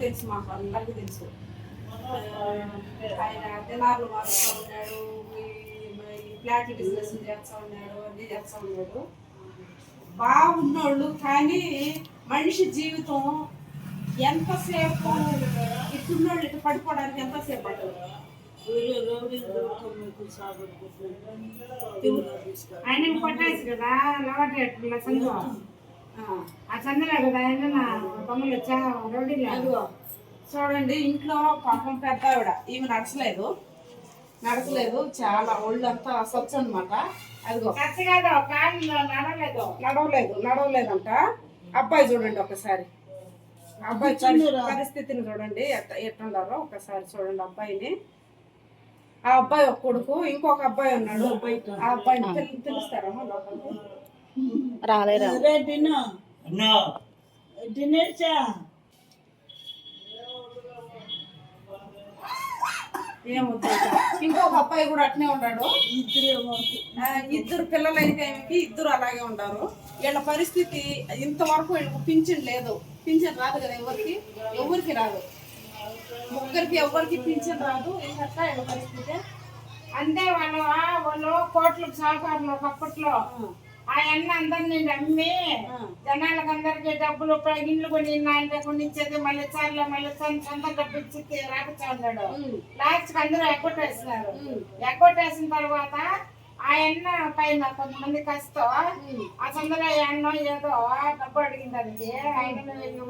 తెలుసు మాకు అందరికీ తెలుసు. ఆయన దినాలు మారుతూ ఉన్నాడు ఈ- ఈ ఫ్లాట్ బిజినెస్ చేస్తూ ఉన్నాడు అన్నీ చేస్తూ ఉన్నాడు. బాగున్నోళ్ళు కానీ మనిషి జీవితం ఎంతసేపు ఇట్టున్నోళ్ళు ఇటు పడిపోవడానికి ఎంతసేపు పడుతుంది ఆయన కొట్టేసి కదా లవటేట్ల సందు ఆ నా వచ్చా అదిగో చూడండి ఇంట్లో పాపం పెద్ద ఆవిడ. ఈమె నడచలేదు. నడచలేదు. చాలా ఒళ్ళంతా స్వచ్ఛ అనమాట అదిగో. ఖర్చు కాదు కాళ్ళు నడలేదు నడవలేదు. నడవలేదంట. అబ్బాయి చూడండి ఒకసారి. అబ్బాయి పరి- పరిస్థితిని చూడండి. ఎట్ట ఎట్టుండారో ఒకసారి చూడండి అబ్బాయిని. ఆ అబ్బాయి ఒక కొడుకు ఇంకొక అబ్బాయి ఉన్నాడు. ఆ అబ్బాయిని తెలుస్తారమ్మా లోపలికి? రాలేరా. ఇంకొక అబ్బాయి కూడా అట్నే ఉన్నాడు ఇద్దరు పిల్లలు అయితే ఇద్దరు అలాగే ఉన్నారు వీళ్ళ పరిస్థితి ఇంతవరకు వీళ్ళకి పింఛన్ లేదు. పింఛన్ రాదు కదా ఎవరికి? ఎవరికి రాదు? ముగ్గురికి ఎవరికి పింఛన్ రాదు? ఏంటంటే వీళ్ళ పరిస్థితి? అంతే వాళ్ళు వాళ్ళు కోట్లు సహకారులు ఒకప్పట్లో. ఆ అన్న అందరినీ నమ్మి జనాలకు అందరికి డబ్బులు ఇండ్లు కొని నాయన కొనిచ్చేది మళ్ళీ చార్లు మళ్ళీ సొంత సొంత డబ్బు ఇచ్చి రాకచ్చా ఉన్నాడు. లాస్ట్ అందరూ ఎగ్గొట్టేస్తున్నారు ఎగ్గొట్టేసిన తర్వాత ఆ అన్న పైన కొంతమంది కష్టం. ఆ సందర్లో అన్న ఏదో డబ్బు అడిగింది దానికి ఆయన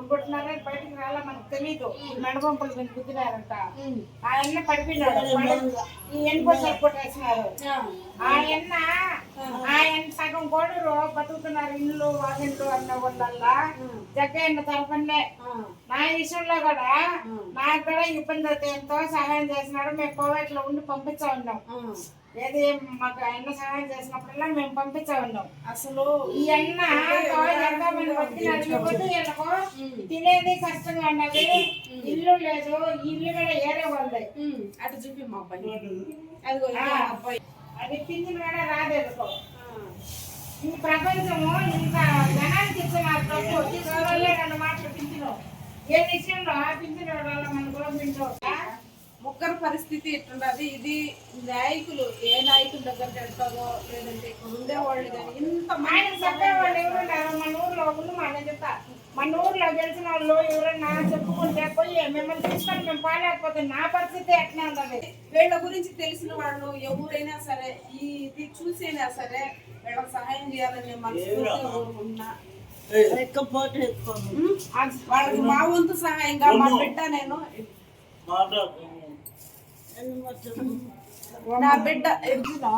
కొట్టినారో బయటికి రాలా మనకు తెలియదు మెడపంపులు మీద గుద్దినారంట. ఆ అన్న పడిపోయినాడు. పడి- ఈ ఎన్నికోసారి కొట్టేసినారు? ఆయన ఆయన సగం కోడరు బతుకుతున్నారు ఇల్లు వాకింట్లు అన్న వాళ్ళల్లా. జగ్గయ్య తరఫునే నా విషయంలో కూడా నాకు కూడా ఇబ్బంది అయితే ఎంతో సహాయం చేసినాడు. మేము కోవేట్లో ఉండి పంపించా ఉన్నాం. ఏది మాకు ఆయన సహాయం చేసినప్పుడల్లా మేము పంపించా ఉన్నాం. అసలు ఈ అన్న వీళ్ళకు తినేది కష్టంగా ఉన్నది ఇల్లు లేదు ఇల్లు కూడా ఏరే వాళ్ళది అటు చూపి మా అబ్బాయి. ఇంకో అబ్బాయి. అది పింఛన్ కూడా రాదేసుకో ఈ ప్రపంచము ఇంత జనానికి ఇస్తున్నారు తప్పు. తీసుకోవాలే రెండు మాటలు పింఛను ఏ విషయంలో ఆ పింఛను వల్ల మన గవర్నమెంట్ పరిస్థితి ఎట్లున్నది ఇది నాయకులు ఏ నాయకుల దగ్గరికి వెళ్తారో లేదంటే ఉండేవాళ్ళు కానీ ఇంత ఆయన మంది చెప్పే వాళ్ళు ఎవరున్నారు మన ఊర్లో ఉన్న మన చెప్తా. మన ఊర్లో గెలిచిన వాళ్ళు ఎవరన్నా చెప్పుకుంటే పోయి మిమ్మల్ని తీసుకొని మేము పాలేకపోతే నా పరిస్థితి ఎట్లా ఉంటది? వీళ్ళ గురించి తెలిసిన వాళ్ళు ఎవరైనా సరే ఈ ఇది చూసైనా సరే వీళ్ళకి సహాయం చేయాలని మనస్ఫూర్తిగా కోరుకుంటున్నా. ఉమ్, వాళ్ళకి మా వంతు సహాయంగా మా బిడ్డ నేను నా బిడ్డ ఎదుగుదా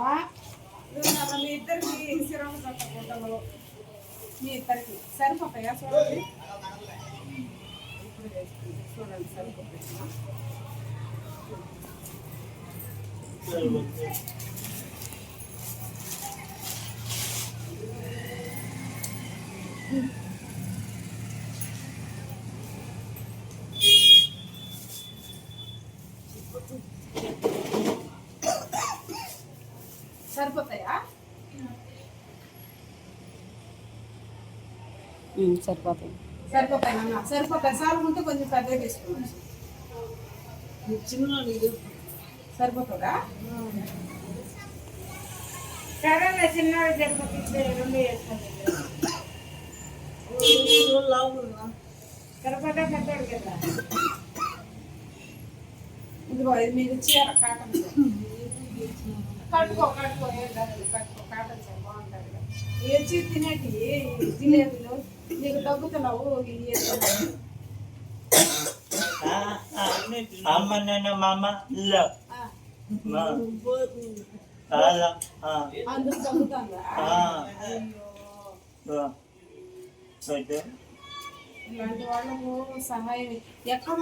మీ ఇద్దరికి శిరం గుడ్డలు మీ ఇద్దరికి. సరిపోతాయా? చూడండి. ఇప్పుడు చూడండి సరిపోతాయా సరిపోతాయా ఉమ్, సరిపోతుంది సరిపోతాయి. అన్న సరిపోతాయి. సార్ ఉంటే కొంచెం పెద్దగా తీసుకోవచ్చు సరిపోతుందా? సరే చిన్నవాడు జరిపోతే రెండు వేసుకోండి సరిపోతే పెద్దవాడు కదా. ఇదిగో ఇది మీకు చీర కాటన్. కట్టుకో కట్టుకో ఏం కాదు కట్టుకో కాటన్ చీర బాగుంటుంది కదా. ఏ చీర తినేటి? జిలేబీలు నీకు వేసుకున్నావు. అమ్మ నాన్న మామ ఇల్లు. ఆ, మా. చాలా ఆ, అందుకు దగ్గుతుందా ఆ, అయ్యో. ఆ. అయితే. ఇలాంటి వాళ్ళకు సహాయం ఎక్కడ